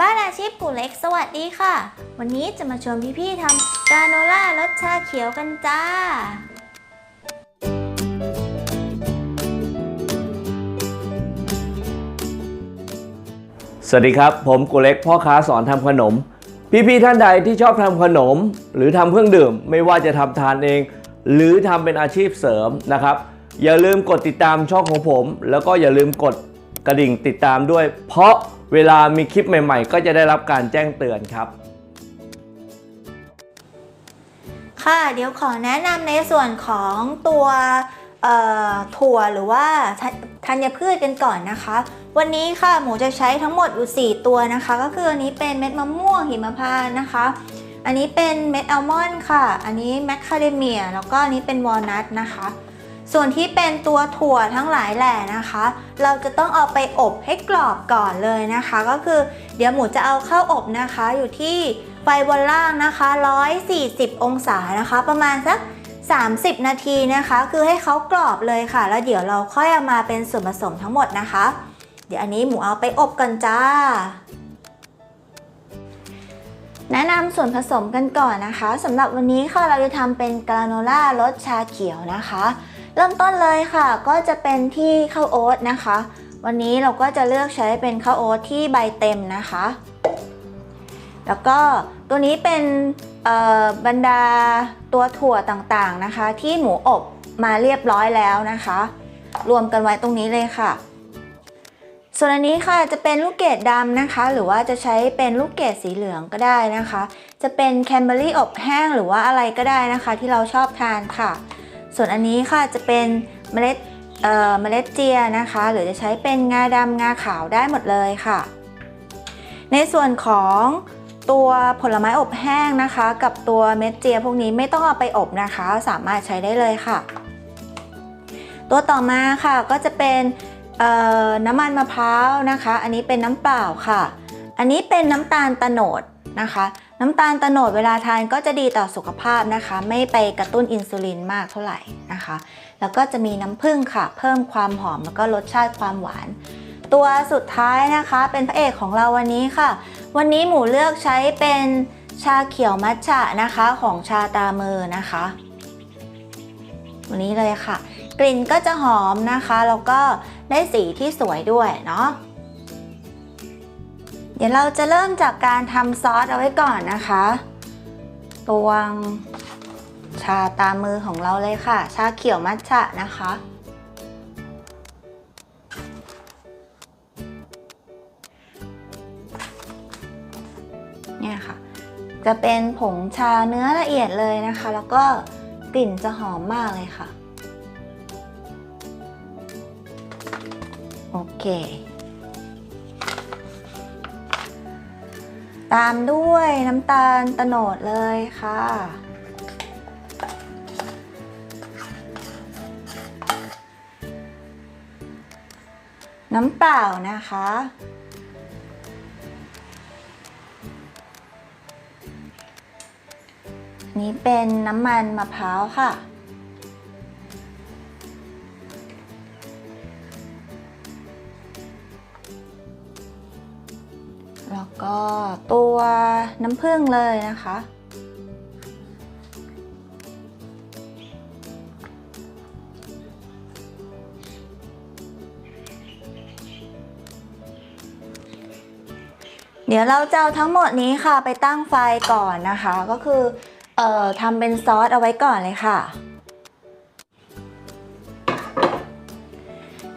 บ้านอาชีพกูเล็กสวัสดีค่ะ วันนี้จะมาชวนพี่ๆทำกาโนล่ารสชาเขียวกันจ้า สวัสดีครับ ผมกุเล็กพ่อค้าสอนทำขนม พี่ๆท่านใดที่ชอบทำขนม หรือทำเครื่องดื่ม ไม่ว่าจะทำทานเอง หรือทำเป็นอาชีพเสริมนะครับ อย่าลืมกดติดตามช่องของผม แล้วก็อย่าลืมกดกระดิ่งติดตามด้วยเพราะ เวลามีคลิปใหม่ ๆ ก็จะได้รับการแจ้งเตือนครับ ค่ะเดี๋ยวขอแนะนำในส่วนของตัวถั่วหรือว่าธัธัญพืชกันก่อนนะคะ วันนี้ค่ะหมูจะใช้ทั้งหมดอยู่ 4 ตัวนะคะ ก็คืออันนี้เป็นเม็ดมะม่วงหิมพานต์นะคะ อันนี้เป็นเม็ดอัลมอนด์ค่ะ อันนี้แมคคาเดเมียแล้วก็อันนี้เป็นวอลนัทนะคะ ส่วนที่เป็นตัวถั่วทั้งหลายแหล่นะคะ เราจะต้องเอาไปอบให้กรอบก่อนเลยนะคะ ก็คือเดี๋ยวหมูจะเอาเข้าอบนะคะ อยู่ที่ไฟบนล่างนะคะ 140 องศานะคะ ประมาณสัก 30 นาทีนะคะ คือให้เขากรอบเลยค่ะ แล้วเดี๋ยวเราค่อยเอามาเป็นส่วนผสมทั้งหมดนะคะ เดี๋ยวอันนี้หมูเอาไปอบกันจ้าแนะนำส่วนผสมกันก่อนนะคะสำหรับวันนี้ค่ะเราจะทำเป็นกราโนล่ารสชาเขียวนะคะ เริ่มต้นเลยค่ะ ก็จะเป็นที่ข้าวโอ๊ตนะคะ วันนี้เราก็จะเลือกใช้เป็นข้าวโอ๊ตที่ใบเต็มนะคะ แล้วก็ตัวนี้เป็นบรรดาตัวถั่วต่างๆนะคะ ที่หมูอบมาเรียบร้อยแล้วนะคะ รวมกันไว้ตรงนี้เลยค่ะ ส่วนอันนี้ค่ะจะเป็นลูกเกดดำนะคะ หรือว่าจะใช้เป็นลูกเกดสีเหลืองก็ได้นะคะ จะเป็นแคนเบอรี่อบแห้งหรือว่าอะไรก็ได้นะคะ ที่เราชอบทานค่ะ ส่วนอันนี้ค่ะจะเป็นเมล็ดเอ่อเมล็ดเจียนะคะ หรือจะใช้เป็นงาดำงาขาวได้หมดเลยค่ะ ในส่วนของตัวผลไม้อบแห้งนะคะ กับตัวเม็ดเจียพวกนี้ไม่ต้องเอาไปอบนะคะ สามารถใช้ได้เลยค่ะ ตัวต่อมาค่ะก็จะเป็นน้ำมันมะพร้าวนะคะ อันนี้เป็นน้ำเปล่าค่ะ อันนี้เป็นน้ำตาลตะโนดนะคะ น้ำตาลตะโนดเวลาทานก็จะดีต่อสุขภาพนะคะ ไม่ไปกระตุ้นอินซูลินมากเท่าไหร่นะคะ แล้วก็จะมีน้ำผึ้งค่ะ เพิ่มความหอมแล้วก็รสชาติความหวาน ตัวสุดท้ายนะคะเป็นพระเอกของเราวันนี้ค่ะ วันนี้หมูเลือกใช้เป็นชาเขียวมัทฉะนะคะของชาตามือนะคะ วันนี้เลยค่ะ กลิ่นก็จะหอมนะคะแล้วก็ได้สีที่สวยด้วยเนาะ เดี๋ยวเราจะเริ่มจากการทำซอสเอาไว้ก่อนนะคะ ตวงชาตามมือของเราเลยค่ะ ชาเขียวมัทฉะนะคะ เนี่ยค่ะ จะเป็นผงชาเนื้อละเอียดเลยนะคะ แล้วก็กลิ่นจะหอมมากเลยค่ะ โอเค ตามด้วยน้ำตาลตะโนดเลยค่ะ น้ำเปล่านะคะ นี้เป็นน้ำมันมะพร้าวค่ะ แล้วก็ตัวน้ำผึ้งเลยนะคะ เดี๋ยวเราจะเอาทั้งหมดนี้ค่ะไปตั้งไฟก่อนนะคะ ก็คือเอ่อทำเป็นซอสเอาไว้ก่อนเลยค่ะ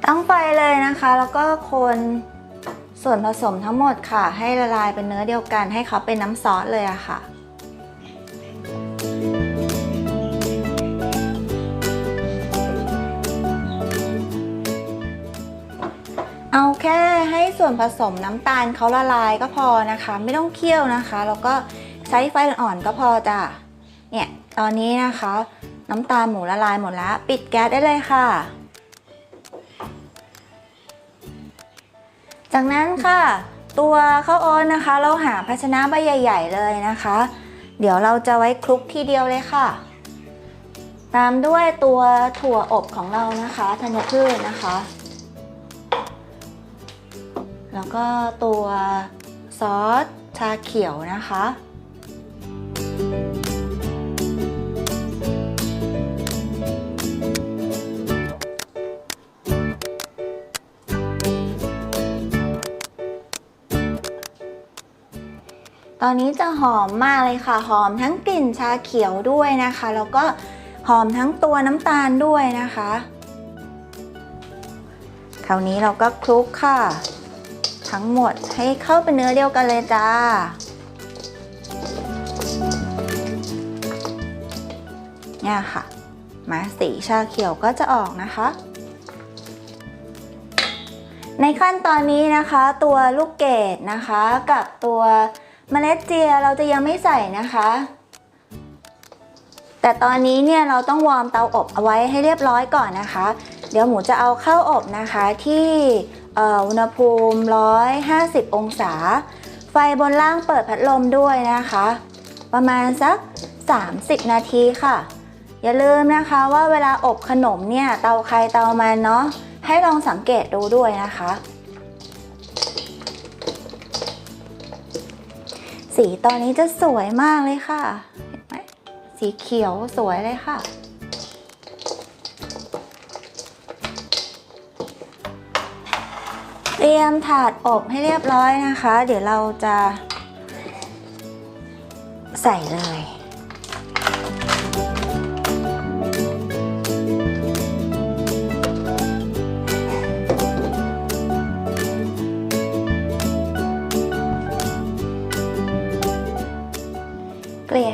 ตั้งไฟเลยนะคะ แล้วก็คน ส่วนผสมทั้งหมดค่ะ ให้ละลายเป็นเนื้อเดียวกัน ให้เขาเป็นน้ำซอสเลยอะค่ะเอาแค่ให้ส่วนผสมน้ำตาลเขาละลายก็พอนะคะ ไม่ต้องเคี่ยวนะคะแล้วก็ใช้ไฟอ่อนๆก็พอจ้ะเนี่ยตอนนี้นะคะ น้ำตาลหมูละลายหมดแล้ว ปิดแก๊สได้เลยค่ะ จากนั้นค่ะ ตัวข้าวโอ๊ตนะคะ เราหาภาชนะใบใหญ่ ๆ เลยนะคะ เดี๋ยวเราจะไว้คลุกทีเดียวเลยค่ะ ตามด้วยตัวถั่วอบของเรานะคะธัญพืชนะคะ แล้วก็ตัวซซอสชาเขียวนะคะ ตอนนี้จะหอมมากเลยค่ะ หอมทั้งกลิ่นชาเขียวด้วยนะคะ แล้วก็หอมทั้งตัวน้ำตาลด้วยนะคะ คราวนี้เราก็คลุกค่ะ ทั้งหมดให้เข้าเป็นเนื้อเดียวกันเลยจ้า เนี่ยค่ะ มาสีชาเขียวก็จะออกนะคะในขั้นตอนนี้นะคะตัวลูกเกดนะคะกับตัว เมล็ดเจียเราจะยังไม่ใส่นะคะ แต่ตอนนี้เนี่ยเราต้องวอร์มเตาอบเอาไว้ให้เรียบร้อยก่อนนะคะ เดี๋ยวหมูจะเอาเข้าอบนะคะที่อุณหภูมิ 150 องศา ไฟบนล่างเปิดพัดลมด้วยนะคะ ประมาณสัก 30 นาทีค่ะ อย่าลืมนะคะว่าเวลาอบขนมเนี่ยเตาใครเตามันเนาะให้ลองสังเกตดูด้วยนะคะ สีตอนนี้จะสวยมากเลยค่ะ เห็นไหมสีเขียวสวยเลยค่ะ เตรียมถาดอบให้เรียบร้อยนะคะ เดี๋ยวเราจะใส่เลย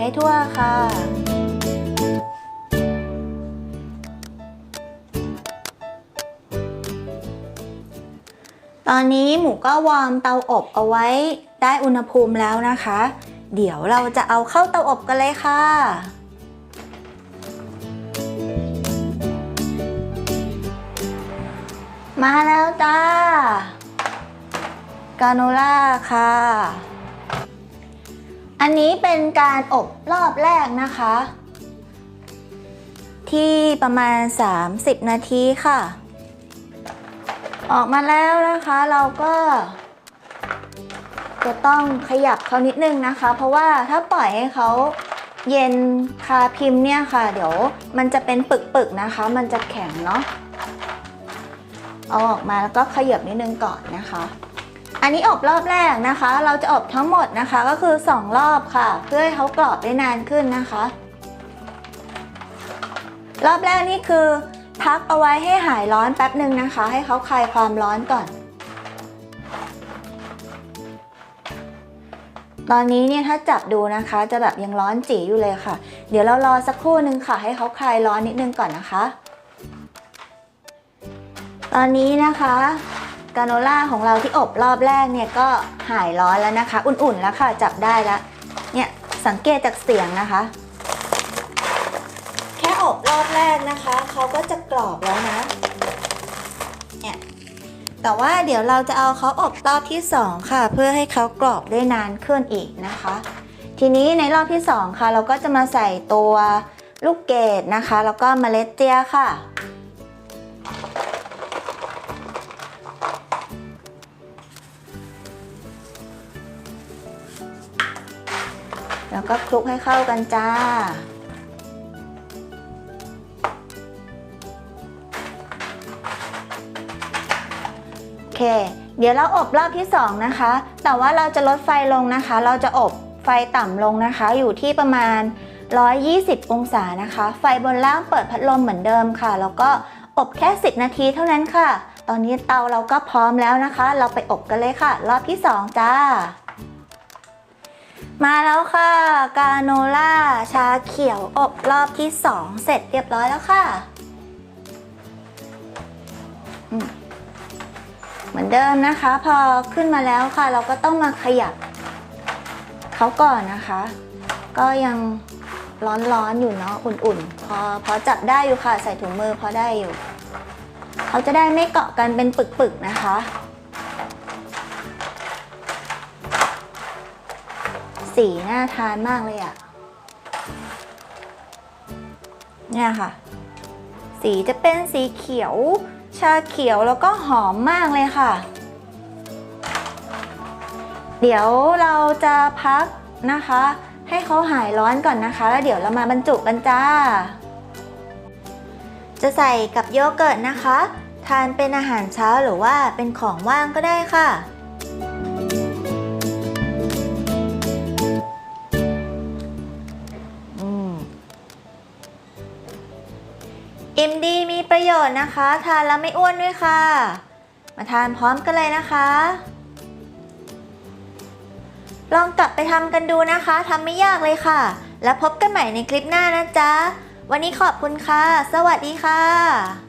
ให้ทั่วค่ะ ตอนนี้หมูก็วอร์มเตาอบเอาไว้ได้อุณหภูมิแล้วนะคะ เดี๋ยวเราจะเอาเข้าเตาอบกันเลยค่ะมาแล้วจ้ากาโนล่าค่ะ อันนี้เป็นการอบรอบแรกนะคะ ที่ประมาณ 30 นาทีค่ะ ออกมาแล้วนะคะเราก็ จะต้องขยับเขานิดนึงนะคะ เพราะว่าถ้าปล่อยให้เขาเย็นคาพิมพ์เนี่ยค่ะ เดี๋ยวมันจะเป็นปึกๆนะคะ มันจะแข็งเนาะเอาออกมาแล้วก็ขยับนิดนึงก่อนนะคะ อันนี้อบรอบแรกนะคะ เราจะอบทั้งหมดนะคะก็คือ 2 รอบค่ะ เพื่อให้เขากรอบได้นานขึ้นนะคะ รอบแรกนี่คือ พักเอาไว้ให้หายร้อนแป๊บหนึ่งนะคะ ให้เขาคลายความร้อนก่อน ตอนนี้เนี่ยถ้าจับดูนะคะ จะแบบยังร้อนจีอยู่เลยค่ะ เดี๋ยวเรารอสักครู่หนึ่งค่ะ ให้เขาคลายร้อนนิดนึงก่อนนะคะ ตอนนี้นะคะ กาโนล่าของเราที่อบรอบแรกเนี่ยก็หายร้อนแล้วนะคะ อุ่นๆแล้วค่ะจับได้แล้วเนี่ยสังเกตจากเสียงนะคะ แค่อบรอบแรกนะคะเขาก็จะกรอบแล้วนะเนี่ยแต่ว่าเดี๋ยวเราจะเอาเขาอบรอบที่ 2 ค่ะ เพื่อให้เขากรอบได้นานขึ้นอีกนะคะ ทีนี้ในรอบที่ 2 ค่ะ เราก็จะมาใส่ตัวลูกเกดนะคะ แล้วก็เมล็ดเจียค่ะ แล้วก็คลุกให้เข้ากันจ้า โอเค เดี๋ยวเราอบรอบที่2นะคะ แต่ว่าเราจะลดไฟลงนะคะ เราจะอบไฟต่ำลงนะคะ อยู่ที่ประมาณ 120 องศานะคะ ไฟบนล่างเปิดพัดลมเหมือนเดิมค่ะ แล้วก็อบแค่ 10 นาทีเท่านั้นค่ะ ตอนนี้เตาเราก็พร้อมแล้วนะคะ เราไปอบกันเลยค่ะ รอบที่ 2 จ้า มาแล้วค่ะ กาโนล่าชาเขียวอบรอบที่ 2 เสร็จเรียบร้อยแล้วค่ะ เหมือนเดิมนะคะ พอขึ้นมาแล้วค่ะ เราก็ต้องมาขยับเขาก่อนนะคะ ก็ยังร้อนๆอยู่เนาะอุ่นๆ พอพอจับได้อยู่ค่ะ ใส่ถุงมือพอได้อยู่ เขาจะได้ไม่เกาะกันเป็นปึกๆนะคะ สีน่าทานมากเลยอะ่ะ เนี่ยค่ะ สีจะเป็นสีเขียว ชาเขียวแล้วก็หอมมากเลยค่ะ เดี๋ยวเราจะพักนะคะ ให้เขาหายร้อนก่อนนะคะ แล้วเดี๋ยวเรามาบรรจุกันจ้า จะใส่กับโยเกิร์ตนะคะ ทานเป็นอาหารเช้าหรือว่าเป็นของว่างก็ได้ค่ะ ชน์นะคะ ทานแล้วไม่อ้วนด้วยค่ะ มาทานพร้อมกันเลยนะคะ ลองกลับไปทำกันดูนะคะทำไม่ยากเลยค่ะ แล้วพบกันใหม่ในคลิปหน้านะจ๊ะ วันนี้ขอบคุณค่ะ สวัสดีค่ะ